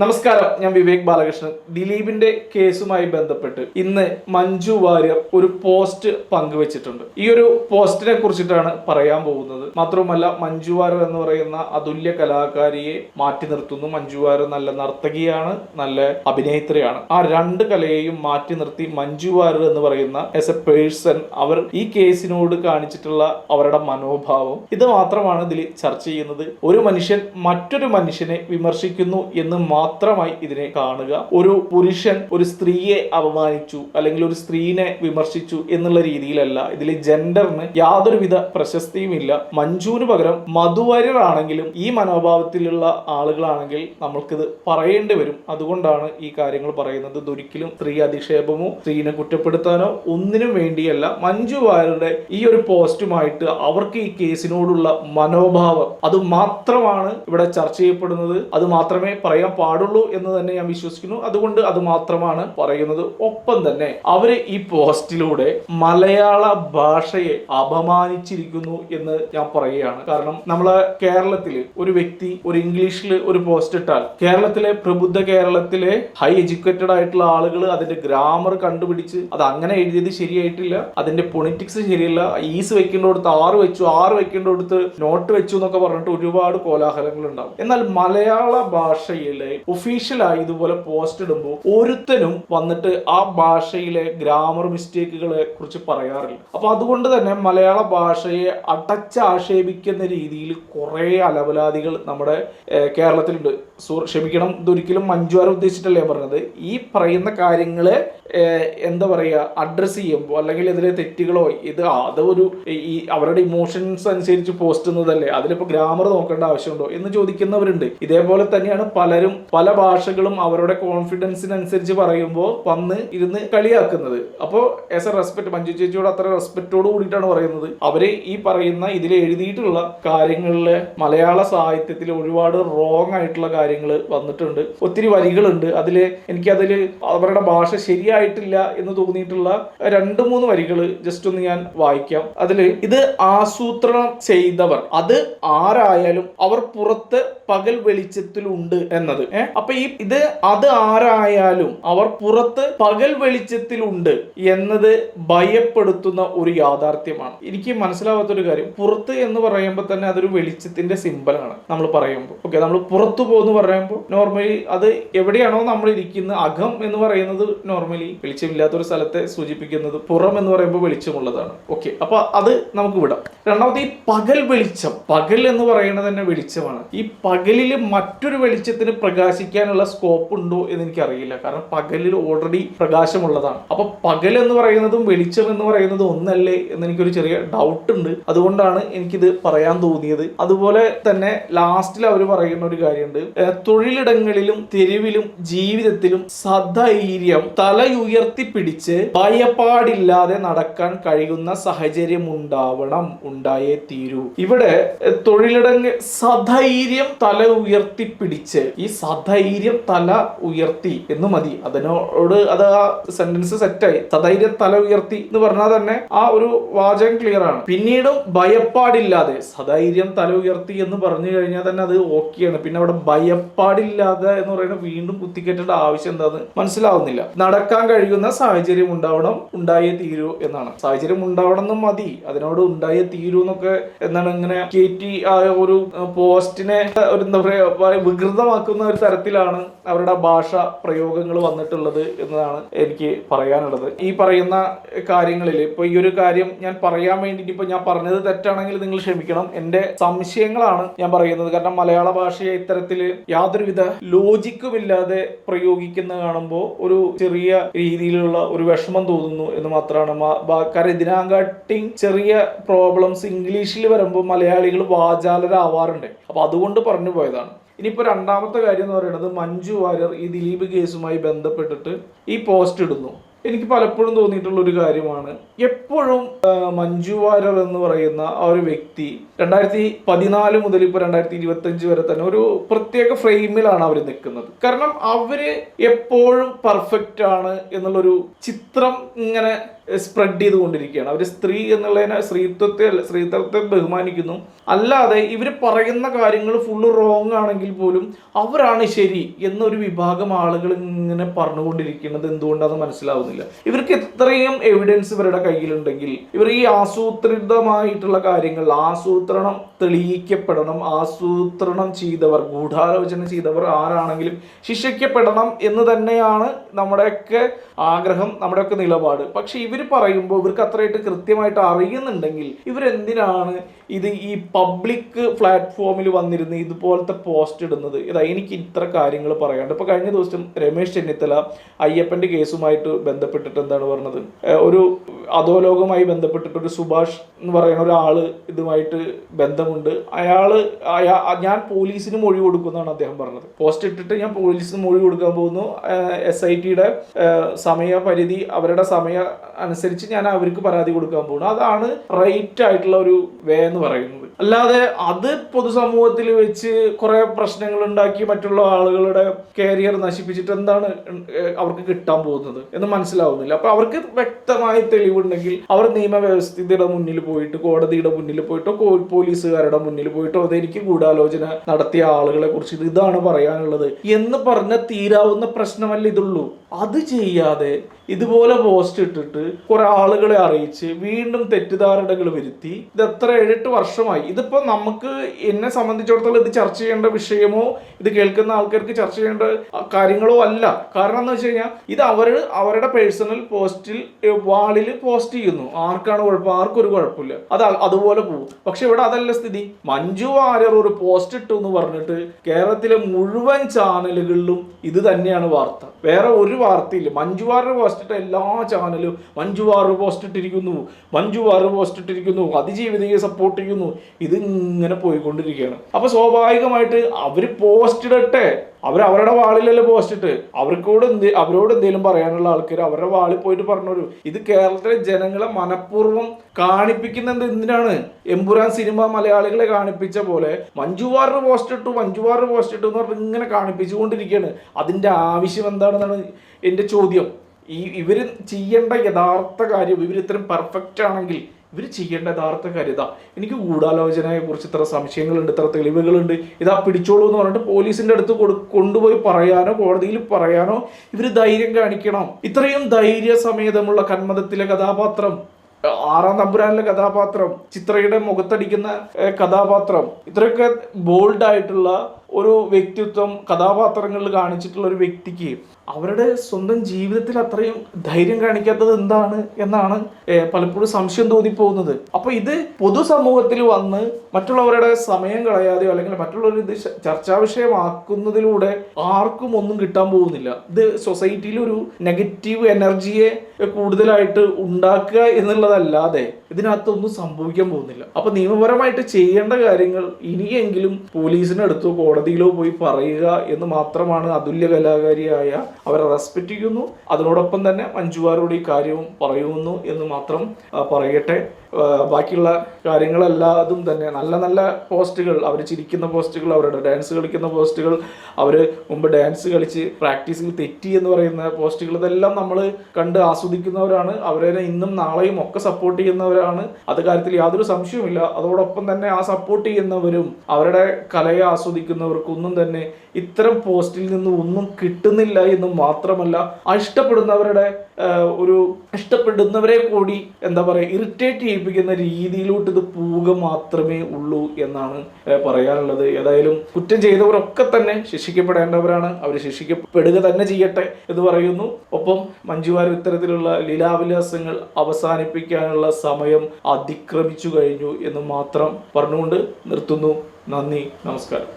നമസ്കാരം ഞാൻ വിവേക് ബാലകൃഷ്ണൻ. ദിലീപിന്റെ കേസുമായി ബന്ധപ്പെട്ട് ഇന്ന് മഞ്ജു വാര്യർ ഒരു പോസ്റ്റ് പങ്കുവച്ചിട്ടുണ്ട്. ഈ ഒരു പോസ്റ്റിനെ കുറിച്ചിട്ടാണ് പറയാൻ പോകുന്നത്. മാത്രവുമല്ല മഞ്ജു വാര്യർ എന്ന് പറയുന്ന അതുല്യ കലാകാരിയെ മാറ്റി നിർത്തുന്നു. മഞ്ജു വാര്യർ നല്ല നർത്തകിയാണ് നല്ല അഭിനേത്രിയാണ്. ആ രണ്ട് കലയെയും മാറ്റി നിർത്തി മഞ്ജു വാര്യർ എന്ന് പറയുന്ന ആസ് എ പേഴ്സൺ അവർ ഈ കേസിനോട് കാണിച്ചിട്ടുള്ള അവരുടെ മനോഭാവം. ഇത് മാത്രമാണ് ഇതിൽ ചർച്ച ചെയ്യുന്നത്. ഒരു മനുഷ്യൻ മറ്റൊരു മനുഷ്യനെ വിമർശിക്കുന്നു എന്ന് മാത്രമായി ഇതിനെ കാണുക. ഒരു പുരുഷൻ ഒരു സ്ത്രീയെ അപമാനിച്ചു അല്ലെങ്കിൽ ഒരു സ്ത്രീനെ വിമർശിച്ചു എന്നുള്ള രീതിയിലല്ല. ഇതിൽ ജെൻഡറിന് യാതൊരുവിധ പ്രശസ്തിയുമില്ല. മഞ്ജുവിന് പകരം മധുവര്യറാണെങ്കിലും ഈ മനോഭാവത്തിലുള്ള ആളുകളാണെങ്കിൽ നമ്മൾക്കിത് പറയേണ്ടി വരും. അതുകൊണ്ടാണ് ഈ കാര്യങ്ങൾ പറയുന്നത്. ഇതൊരിക്കലും സ്ത്രീ അധിക്ഷേപമോ സ്ത്രീനെ കുറ്റപ്പെടുത്താനോ ഒന്നിനും വേണ്ടിയല്ല. മഞ്ജു വാര്യരുടെ ഈ ഒരു പോസ്റ്റുമായിട്ട് അവർക്ക് ഈ കേസിനോടുള്ള മനോഭാവം അത് മാത്രമാണ് ഇവിടെ ചർച്ച ചെയ്യപ്പെടുന്നത്. അത് മാത്രമേ പറയാൻ എന്ന് തന്നെ ഞാൻ വിശ്വസിക്കുന്നു. അതുകൊണ്ട് അത് മാത്രമാണ് പറയുന്നത്. ഒപ്പം തന്നെ അവർ ഈ പോസ്റ്റിലൂടെ മലയാള ഭാഷയെ അപമാനിച്ചിരിക്കുന്നു എന്ന് ഞാൻ പറയുകയാണ്. കാരണം നമ്മളെ കേരളത്തിൽ ഒരു വ്യക്തി ഒരു ഇംഗ്ലീഷിൽ ഒരു പോസ്റ്റ് ഇട്ടാൽ കേരളത്തിലെ പ്രബുദ്ധ കേരളത്തിലെ ഹൈ എഡ്യൂക്കേറ്റഡ് ആയിട്ടുള്ള ആളുകൾ അതിന്റെ ഗ്രാമർ കണ്ടുപിടിച്ച് അത് അങ്ങനെ എഴുതിയത് ശരിയായിട്ടില്ല. അതിന്റെ പൊളിറ്റിക്സ് ശരിയല്ല. ഈസ് വെക്കേണ്ടടുത്ത് ആറ് വെച്ചു ആറ് വെക്കേണ്ടടുത്ത് നോട്ട് വെച്ചു എന്നൊക്കെ പറഞ്ഞിട്ട് ഒരുപാട് കോലാഹലങ്ങൾ ഉണ്ടാവും എന്നാൽ മലയാള ഭാഷയിലെ ഒഫീഷ്യലായി ഇതുപോലെ പോസ്റ്റ് ഇടുമ്പോൾ ഒരുത്തനും വന്നിട്ട് ആ ഭാഷയിലെ ഗ്രാമർ മിസ്റ്റേക്കുകളെ കുറിച്ച് പറയാറില്ല. അപ്പൊ അതുകൊണ്ട് തന്നെ മലയാള ഭാഷയെ അടച്ചാക്ഷേപിക്കുന്ന രീതിയിൽ കുറെ അലവലാദികൾ നമ്മുടെ കേരളത്തിലുണ്ട്. ക്ഷമിക്കണം ഇതൊരിക്കലും മഞ്ജുവാർ ഉദ്ദേശിച്ചിട്ടല്ല ഞാൻ പറഞ്ഞത്. ഈ പറയുന്ന കാര്യങ്ങളെ എന്താ പറയുക അഡ്രസ്സ് ചെയ്യുമ്പോൾ അല്ലെങ്കിൽ ഇതിലെ തെറ്റുകളോ ഇത് അതൊരു ഈ അവരുടെ ഇമോഷൻസ് അനുസരിച്ച് പോസ്റ്റ് ചെയ്യുന്നതല്ലേ അതിലിപ്പോൾ ഗ്രാമർ നോക്കേണ്ട ആവശ്യമുണ്ടോ എന്ന് ചോദിക്കുന്നവരുണ്ട്. ഇതേപോലെ തന്നെയാണ് പലരും പല ഭാഷകളും അവരുടെ കോൺഫിഡൻസിനനുസരിച്ച് പറയുമ്പോൾ വന്ന് ഇരുന്ന് കളിയാക്കുന്നത്. അപ്പോൾ ആസ് എ റെസ്പെക്ട് മഞ്ജു ചേച്ചിയോട് അത്ര റെസ്പെക്റ്റോട് കൂടിയിട്ടാണ് പറയുന്നത്. അവർ ഈ പറയുന്ന ഇതിൽ എഴുതിയിട്ടുള്ള കാര്യങ്ങളിൽ മലയാള സാഹിത്യത്തിൽ ഒരുപാട് റോങ് ആയിട്ടുള്ള കാര്യങ്ങൾ വന്നിട്ടുണ്ട്. ഒത്തിരി വരികളുണ്ട്. അതിൽ എനിക്കതിൽ അവരുടെ ഭാഷ ശരിയായിട്ടില്ല എന്ന് തോന്നിയിട്ടുള്ള രണ്ട് മൂന്ന് വരികൾ ജസ്റ്റ് ഒന്ന് ഞാൻ വായിക്കാം. അതിൽ ഇത് ആസൂത്രണം ചെയ്തവർ. അത് ആരായാലും അവർ പുറത്ത് പകൽ വെളിച്ചത്തിലുണ്ട് എന്നത്? അപ്പൊ ഈ ഇത് അത് ആരായാലും അവർ പുറത്ത് പകൽ വെളിച്ചത്തിലുണ്ട് എന്നത് ഭയപ്പെടുത്തുന്ന ഒരു യാഥാർത്ഥ്യമാണ്. എനിക്ക് മനസ്സിലാവാത്ത ഒരു കാര്യം പുറത്ത് എന്ന് പറയുമ്പോൾ തന്നെ അതൊരു വെളിച്ചത്തിന്റെ സിമ്പലാണ് നമ്മൾ പറയുമ്പോൾ ഓക്കെ നമ്മൾ പുറത്തു പോകുന്നു പറയുമ്പോൾ നോർമലി അത് എവിടെയാണോ നമ്മൾ ഇരിക്കുന്ന അകം എന്ന് പറയുന്നത് നോർമലി വെളിച്ചമില്ലാത്ത ഒരു സ്ഥലത്തെ സൂചിപ്പിക്കുന്നത് പുറം എന്ന് പറയുമ്പോൾ വെളിച്ചമുള്ളതാണ്. ഓക്കെ അപ്പൊ അത് നമുക്ക് വിടാം. രണ്ടാമത് ഈ പകൽ വെളിച്ചം പകൽ എന്ന് പറയുന്നത് തന്നെ വെളിച്ചമാണ്. ഈ പകലിൽ മറ്റൊരു വെളിച്ചത്തിന് പ്രകാശിക്കാനുള്ള സ്കോപ്പ് ഉണ്ടോ എന്ന് എനിക്കറിയില്ല. കാരണം പകലിൽ ഓൾറെഡി പ്രകാശമുള്ളതാണ്. അപ്പൊ പകൽ എന്ന് പറയുന്നതും വെളിച്ചം എന്ന് പറയുന്നതും ഒന്നല്ലേ എന്ന് എനിക്കൊരു ചെറിയ ഡൗട്ട് ഉണ്ട്. അതുകൊണ്ടാണ് എനിക്കിത് പറയാൻ തോന്നിയത്. അതുപോലെ തന്നെ ലാസ്റ്റിൽ അവർ പറയുന്ന ഒരു കാര്യമുണ്ട്. തൊഴിലിടങ്ങളിലും തെരുവിലും ജീവിതത്തിലും സധൈര്യം തലയുയർത്തി പിടിച്ച് ഭയപ്പാടില്ലാതെ നടക്കാൻ കഴിയുന്ന സാഹചര്യം ഉണ്ടാവണം ഉണ്ടായേ തീരൂ. ഇവിടെ തൊഴിലിടങ്ങൾ തൊഴിലിടങ്ങ സധൈര്യം തല ഉയർത്തി പിടിച്ച് ഈ സധൈര്യം തല ഉയർത്തി എന്ന് മതി. അതിനോട് അത് ആ സെന്റൻസ് സെറ്റായി സധൈര്യം തല ഉയർത്തി എന്ന് പറഞ്ഞാൽ തന്നെ ആ ഒരു വാചകം ക്ലിയർ ആണ്. പിന്നീടും ഭയപ്പാടില്ലാതെ സധൈര്യം തല ഉയർത്തി എന്ന് പറഞ്ഞു കഴിഞ്ഞാൽ തന്നെ അത് ഓക്കെയാണ് പിന്നെ അവിടെ ഭയപ്പാടില്ലാതെ എന്ന് പറയുന്നത് വീണ്ടും കുത്തിക്കേറ്റേണ്ട ആവശ്യം എന്താന്ന് മനസ്സിലാവുന്നില്ല. നടക്കാൻ കഴിയുന്ന സാഹചര്യം ഉണ്ടാവണം ഉണ്ടായേ തീരൂ എന്നാണ്. സാഹചര്യം ഉണ്ടാവണം എന്ന് മതി. അതിനോട് ഉണ്ടായേ തീരൂ എന്നൊക്കെ എന്താണ് ഇങ്ങനെ കയറ്റി ആ ഒരു പോസ്റ്റിനെ ഒരു എന്താ പറയാ വികൃതമാക്കുന്ന ഒരു തരത്തിലാണ് അവരുടെ ഭാഷ പ്രയോഗങ്ങൾ വന്നിട്ടുള്ളത് എന്നതാണ് എനിക്ക് പറയാനുള്ളത്. ഈ പറയുന്ന കാര്യങ്ങളിൽ ഇപ്പൊ ഈ ഒരു കാര്യം ഞാൻ പറയാൻ വേണ്ടിയിട്ട് ഇപ്പൊ ഞാൻ പറഞ്ഞത് തെറ്റാണെങ്കിൽ നിങ്ങൾ ക്ഷമിക്കണം. എന്റെ സംശയങ്ങളാണ് ഞാൻ പറയുന്നത്. കാരണം മലയാള ഭാഷയെ ഇത്തരത്തിൽ യാതൊരുവിധ ലോജിക്കും ഇല്ലാതെ പ്രയോഗിക്കുന്ന കാണുമ്പോൾ ഒരു ചെറിയ രീതിയിലുള്ള ഒരു വിഷമം തോന്നുന്നു എന്ന് മാത്രമാണ്. കാരണം ഇതിനാകാട്ടി ചെറിയ പ്രോബ്ലംസ് ഇംഗ്ലീഷിൽ വരുമ്പോൾ മലയാളികൾ വാചാലരാവാറുണ്ട്. അപ്പൊ അതുകൊണ്ട് പറഞ്ഞു പോയതാണ്. ഇനിയിപ്പോൾ രണ്ടാമത്തെ കാര്യം എന്ന് പറയുന്നത് മഞ്ജു വാര്യർ ഈ ദിലീപ് കേസുമായി ബന്ധപ്പെട്ടിട്ട് ഈ പോസ്റ്റ് ഇടുന്നു. എനിക്ക് പലപ്പോഴും തോന്നിയിട്ടുള്ള ഒരു കാര്യമാണ്. എപ്പോഴും മഞ്ജു വാര്യർ എന്ന് പറയുന്ന ആ ഒരു വ്യക്തി രണ്ടായിരത്തി പതിനാല് മുതൽ ഇപ്പോൾ രണ്ടായിരത്തി ഇരുപത്തി അഞ്ച് വരെ തന്നെ ഒരു പ്രത്യേക ഫ്രെയിമിലാണ് അവർ നിൽക്കുന്നത്. കാരണം അവർ എപ്പോഴും പെർഫെക്റ്റ് ആണ് എന്നുള്ളൊരു ചിത്രം ഇങ്ങനെ സ്പ്രെഡ് ചെയ്തുകൊണ്ടിരിക്കുകയാണ്. അവർ സ്ത്രീ എന്നുള്ളതിനെ സ്ത്രീത്വത്തെ സ്ത്രീത്വത്തെ ബഹുമാനിക്കുന്നു. അല്ലാതെ ഇവർ പറയുന്ന കാര്യങ്ങൾ ഫുള്ള് റോങ് ആണെങ്കിൽ പോലും അവരാണ് ശരി എന്നൊരു വിഭാഗം ആളുകൾ ഇങ്ങനെ പറഞ്ഞുകൊണ്ടിരിക്കുന്നത് എന്തുകൊണ്ടാണെന്ന് മനസ്സിലാവുന്നില്ല. ഇവർക്ക് എത്രയും എവിഡൻസ് ഇവരുടെ കയ്യിലുണ്ടെങ്കിൽ ഇവർ ഈ ആസൂത്രിതമായിട്ടുള്ള കാര്യങ്ങൾ ആസൂത്രണം തെളിയിക്കപ്പെടണം ആസൂത്രണം ചെയ്തവർ ഗൂഢാലോചന ചെയ്തവർ ആരാണെങ്കിലും ശിക്ഷിക്കപ്പെടണം എന്ന് തന്നെയാണ് നമ്മുടെയൊക്കെ ആഗ്രഹം നമ്മുടെയൊക്കെ നിലപാട്. പക്ഷെ ഇവർ പറയുമ്പോൾ ഇവർക്ക് അത്രയായിട്ട് കൃത്യമായിട്ട് അറിയുന്നുണ്ടെങ്കിൽ ഇവരെന്തിനാണ് ഇത് ഈ പബ്ലിക് പ്ലാറ്റ്ഫോമിൽ വന്നിരുന്ന് ഇതുപോലത്തെ പോസ്റ്റ് ഇടുന്നത്. ഇതാ എനിക്ക് ഇത്ര കാര്യങ്ങൾ പറയാണ്ട് ഇപ്പൊ കഴിഞ്ഞ ദിവസം രമേശ് ചെന്നിത്തല അയ്യപ്പന്റെ കേസുമായിട്ട് ബന്ധപ്പെട്ടിട്ട് എന്താണ് പറഞ്ഞത്? ഒരു അധോലോകമായി ബന്ധപ്പെട്ടിട്ട് ഒരു സുഭാഷ് എന്ന് പറയുന്ന ഒരാൾ ഇതുമായിട്ട് ബന്ധമുണ്ട്. അയാൾ ഞാൻ പോലീസിന് മൊഴി കൊടുക്കുന്നതാണ് അദ്ദേഹം പറഞ്ഞത്. പോസ്റ്റ് ഇട്ടിട്ട് ഞാൻ പോലീസിന് മൊഴി കൊടുക്കാൻ പോകുന്നു. എസ് ഐ ടിയുടെ സമയപരിധി അവരുടെ സമയ അനുസരിച്ച് ഞാൻ അവർക്ക് പരാതി കൊടുക്കാൻ പോകുന്നു. അതാണ് റൈറ്റ് ആയിട്ടുള്ള ഒരു വേ എന്ന് പറയുന്നത് അല്ലാതെ അത് പൊതുസമൂഹത്തിൽ വെച്ച് കുറെ പ്രശ്നങ്ങൾ ഉണ്ടാക്കി മറ്റുള്ള ആളുകളുടെ കരിയർ നശിപ്പിച്ചിട്ട് എന്താണ് അവർക്ക് കിട്ടാൻ പോകുന്നത് എന്ന് മനസ്സിലാവുന്നില്ല. അപ്പൊ അവർക്ക് വ്യക്തമായ തെളിവുണ്ടെങ്കിൽ അവർ നിയമവ്യവസ്ഥയുടെ മുന്നിൽ പോയിട്ട് കോടതിയുടെ മുന്നിൽ പോയിട്ടോ പോലീസുകാരുടെ മുന്നിൽ പോയിട്ടോ അതെനിക്ക് ഗൂഢാലോചന നടത്തിയ ആളുകളെ കുറിച്ച് ഇത് ഇതാണ് പറയാനുള്ളത് എന്ന് പറഞ്ഞ തീരാവുന്ന പ്രശ്നമല്ല ഇതുള്ളൂ. അത് ചെയ്യാതെ ഇതുപോലെ പോസ്റ്റ് ഇട്ടിട്ട് കുറെ ആളുകളെ അറിയിച്ച് വീണ്ടും തെറ്റിദ്ധാരണകൾ വരുത്തി ഇത് എത്ര ഏഴെട്ട് വർഷമായി ഇതിപ്പോ നമുക്ക് എന്നെ സംബന്ധിച്ചിടത്തോളം ഇത് ചർച്ച ചെയ്യേണ്ട വിഷയമോ ഇത് കേൾക്കുന്ന ആൾക്കാർക്ക് ചർച്ച ചെയ്യേണ്ട കാര്യങ്ങളോ അല്ല. കാരണം എന്ന് വെച്ച് കഴിഞ്ഞാൽ ഇത് അവർ അവരുടെ പേഴ്സണൽ പോസ്റ്റിൽ വാളിൽ പോസ്റ്റ് ചെയ്യുന്നു. ആർക്കാണ് കുഴപ്പം? ആർക്കൊരു കുഴപ്പമില്ല. അത് അതുപോലെ പോകും. പക്ഷെ ഇവിടെ അതല്ല സ്ഥിതി. മഞ്ജു വാര്യർ ഒരു പോസ്റ്റ് ഇട്ടു എന്ന് പറഞ്ഞിട്ട് കേരളത്തിലെ മുഴുവൻ ചാനലുകളിലും ഇത് തന്നെയാണ് വാർത്ത. വേറെ ഒരു വാർത്തയില്ല. മഞ്ജു വാര്യർ പോസ്റ്റ് ഇട്ട എല്ലാ ചാനലും മഞ്ജു വാര്യർ പോസ്റ്റ് ഇട്ടിരിക്കുന്നു. മഞ്ജു വാര്യർ പോസ്റ്റ് ഇട്ടിരിക്കുന്നു. അതിജീവിതയെ സപ്പോർട്ട് ചെയ്യുന്നു. ഇത് ഇങ്ങനെ പോയിക്കൊണ്ടിരിക്കുകയാണ്. അപ്പൊ സ്വാഭാവികമായിട്ട് അവർ പോസ്റ്റ് ഇടട്ടെ. അവർ അവരുടെ വാളിലല്ലേ പോസ്റ്റ് ഇട്ട്. അവർക്കോട് എന്ത് അവരോട് എന്തെങ്കിലും പറയാനുള്ള ആൾക്കാർ അവരുടെ വാളിൽ പോയിട്ട് പറഞ്ഞു ഇത് കേരളത്തിലെ ജനങ്ങളെ മനഃപൂർവം കാണിപ്പിക്കുന്നത് എന്തിനാണ്? എമ്പുരാൻ സിനിമ മലയാളികളെ കാണിപ്പിച്ച പോലെ മഞ്ജുവാറിന് പോസ്റ്റ് ഇട്ടു മഞ്ജുവാറിന് പോസ്റ്റ് ഇട്ടു എന്ന് പറഞ്ഞ് ഇങ്ങനെ കാണിപ്പിച്ചുകൊണ്ടിരിക്കുകയാണ്. അതിന്റെ ആവശ്യം എന്താണെന്നാണ് എന്റെ ചോദ്യം. ഈ ഇവർ ചെയ്യേണ്ട യഥാർത്ഥ കാര്യം ഇവർ ഇത്രയും പെർഫെക്റ്റ് ആണെങ്കിൽ ഇവർ ചെയ്യേണ്ട യഥാർത്ഥ കരുത എനിക്ക് ഗൂഢാലോചനയെ കുറിച്ച് ഇത്ര സംശയങ്ങളുണ്ട് ഇത്ര തെളിവുകളുണ്ട്. ഇതാ പിടിച്ചോളൂ എന്ന് പറഞ്ഞിട്ട് പോലീസിന്റെ അടുത്ത് കൊടു കൊണ്ടുപോയി പറയാനോ കോടതിയിൽ പറയാനോ ഇവർ ധൈര്യം കാണിക്കണം. ഇത്രയും ധൈര്യ സമേതമുള്ള കന്മതത്തിലെ കഥാപാത്രം ആറാം തമ്പുരാനിലെ കഥാപാത്രം ചിത്രയുടെ മുഖത്തടിക്കുന്ന കഥാപാത്രം ഇത്രയൊക്കെ ബോൾഡ് ആയിട്ടുള്ള ഒരു വ്യക്തിത്വം കഥാപാത്രങ്ങളിൽ കാണിച്ചിട്ടുള്ള ഒരു വ്യക്തിക്ക് അവരുടെ സ്വന്തം ജീവിതത്തിൽ അത്രയും ധൈര്യം കാണിക്കാത്തത് എന്താണ് എന്നാണ് പലപ്പോഴും സംശയം തോന്നിപ്പോകുന്നത്. അപ്പോൾ ഇത് പൊതുസമൂഹത്തിൽ വന്ന് മറ്റുള്ളവരുടെ സമയം കളയാതെയോ അല്ലെങ്കിൽ മറ്റുള്ളവർ ഇത് ചർച്ചാ വിഷയമാക്കുന്നതിലൂടെ ആർക്കും ഒന്നും കിട്ടാൻ പോകുന്നില്ല. ഇത് സൊസൈറ്റിയിൽ ഒരു നെഗറ്റീവ് എനർജിയെ കൂടുതലായിട്ട് ഉണ്ടാക്കുക എന്നുള്ളതല്ലാതെ ഇതിനകത്തൊന്നും സംഭവിക്കാൻ പോകുന്നില്ല. അപ്പോൾ നിയമപരമായിട്ട് ചെയ്യേണ്ട കാര്യങ്ങൾ ഇനിയെങ്കിലും പോലീസിനടുത്തോ കോടതിയിലോ പോയി പറയുക എന്ന് മാത്രമാണ് അതുല്യ കലാകാരിയായ അവരെ റെസ്പെക്ട് ചെയ്യുന്നു അതിനോടൊപ്പം തന്നെ മഞ്ജുവാരോട് ഈ കാര്യവും പറയുന്നു എന്ന് മാത്രം പറയട്ടെ. ബാക്കിയുള്ള കാര്യങ്ങളെല്ലാതും തന്നെ നല്ല നല്ല പോസ്റ്റുകൾ അവർ ചിരിക്കുന്ന പോസ്റ്റുകൾ അവരുടെ ഡാൻസ് കളിക്കുന്ന പോസ്റ്റുകൾ അവർ മുമ്പ് ഡാൻസ് കളിച്ച് പ്രാക്ടീസിൽ തെറ്റി എന്ന് പറയുന്ന പോസ്റ്റുകൾ ഇതെല്ലാം നമ്മൾ കണ്ട് ആസ്വദിക്കുന്നവരാണ്. അവരെ ഇന്നും നാളെയും ഒക്കെ സപ്പോർട്ട് ചെയ്യുന്നവരാണ്. അത് കാര്യത്തിൽ യാതൊരു സംശയവുമില്ല. അതോടൊപ്പം തന്നെ ആ സപ്പോർട്ട് ചെയ്യുന്നവരും അവരുടെ കലയെ ആസ്വദിക്കുന്നവർക്കൊന്നും തന്നെ ഇത്തരം പോസ്റ്റിൽ നിന്ന് ഒന്നും കിട്ടുന്നില്ല എന്ന് മാത്രമല്ല ഇഷ്ടപ്പെടുന്നവരുടെ ഒരു ഇഷ്ടപ്പെടുന്നവരെ കൂടി എന്താ പറയുക ഇറിറ്റേറ്റ് ചെയ്യിപ്പിക്കുന്ന രീതിയിലോട്ട് ഇത് പോവുക മാത്രമേ ഉള്ളൂ എന്നാണ് പറയാനുള്ളത്. ഏതായാലും കുറ്റം ചെയ്തവരൊക്കെ തന്നെ ശിക്ഷിക്കപ്പെടേണ്ടവരാണ്. അവർ ശിക്ഷിക്കപ്പെടുക തന്നെ ചെയ്യട്ടെ എന്ന് പറയുന്നു. ഒപ്പം മഞ്ജുവാർ ഇത്തരത്തിലുള്ള ലീലാവിലാസങ്ങൾ അവസാനിപ്പിക്കാനുള്ള സമയം അതിക്രമിച്ചു കഴിഞ്ഞു എന്ന് മാത്രം പറഞ്ഞുകൊണ്ട് നിർത്തുന്നു. നന്ദി. നമസ്കാരം.